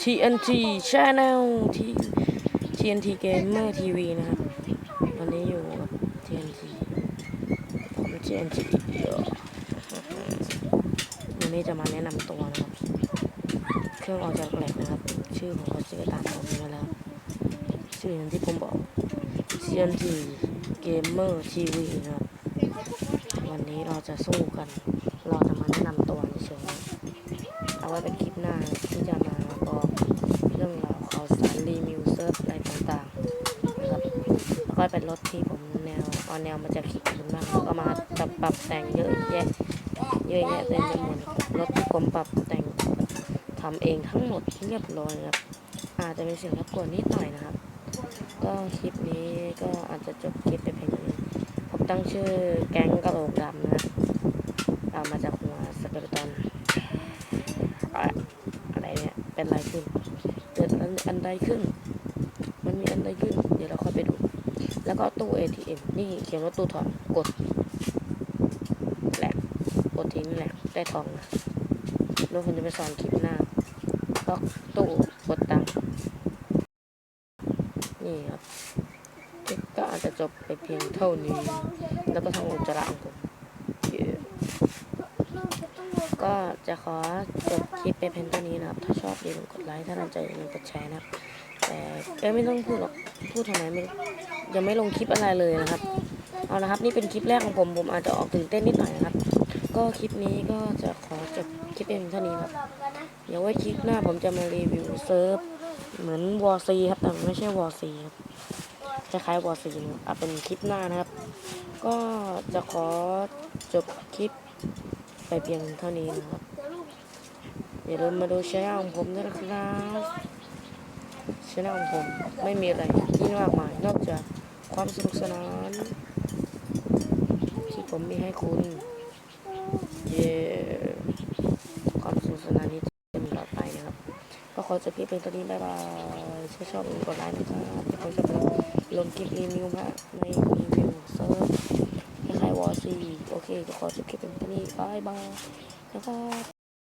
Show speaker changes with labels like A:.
A: TNT Channel T TNT Gamer TV นะครับวันนี้อยู่กับ TNT ผม TNT เยอะวันนี้จะมาแนะนำตัวนะครับ เครื่องออกจากแหลกนะครับ ชื่อผมก็ชื่อตามผมมาแล้ว ชื่ออย่างที่ผมบอก TNT Gamer TV นะครับ วันนี้เราจะสู้กัน เราจะมาแนะนำตัวในเฉยๆเอาไว้เป็นคลิปหน้าที่จะมาบอกเรื่องราวข่าวสารรีวิวเซิร์ฟอะไรต่างๆนะครับ แล้วก็ เป็นรถที่ผมแนวเอาแนวมาจากคลิปอื่นบ้างแล้วก็มาปรับปรับแต่งเยอะแยะเยอะแยะเต็มไปหมดรถที่ผมปรับแต่งทำเองทั้งหมดเรียบร้อยครับ อาจจะมีเสียงรบกวนนิดหน่อยนะครับ ก็คลิปนี้ก็อาจจะจบคลิปไปเพียงนี้ผมตั้งชื่อแก๊งกะโหลกดำนะตามมาจากหัวสเกเลตอนอะไรเนี่ยเป็นอะไรขึ้นเกิดอันใดขึ้น มันมีอันใดขึ้นเดี๋ยว แล้วก็ตู้ ATM นี่เขียนว่าตู้ทองกดแหลกกดทิ้งแหลกได้ทองนะแล้วผมจะไปสอนคลิปหน้าล็อกตู้กดตังนี่ครับคลิปก็อาจจะจบไปเพียงเท่านี้ แล้วก็ทางอุจจาระของผมเย้ก็จะขอจบคลิปไปเพียงเท่านี้นะครับ ถ้าชอบอย่าลืมกดไลค์ ถ้าทันใจอย่าลืมกดแชร์นะครับ แต่ไม่ต้องพูดหรอก พูดทำไมไม่รู้ ยังไม่ลงคลิปอะไรเลยนะครับ เอาละครับนี่เป็นคลิปแรกของผมผมอาจจะออกตื่นเต้นนิดหน่อยนะครับ ก็คลิปนี้ก็จะขอจบคลิปเพียงเท่านี้ครับ เดี๋ยวไว้คลิปหน้าผมจะมารีวิวเซิร์ฟเหมือนวอร์ซีครับแต่ไม่ใช่วอร์ซีครับคล้ายๆวอร์ซีนะครับอะเป็นคลิปหน้านะครับ ก็จะขอจบคลิปไปเพียงเท่านี้นะครับอย่าลืมมาดูช่องของผมด้วยนะครับช่องของผมไม่มีอะไรที่มากมายนอกจาก ความสนุกสนานที่ผมมีให้คุณเย้ความสนุกสนานนี้จะเป็นตลอไปนะครับก็ขอจบคลิปเป็นตัวนี้บ๊ายบายถ้าชอบอย่าลืมกดไลค์นะครับเดี๋ยวผมจะไปลงคลิปรีวิวมาในรีวิวเซิร์ฟคล้ายวอร์ซีโอเคก็ขอจบคลิปเป็นตัวนี้บ๊ายบายนะครับ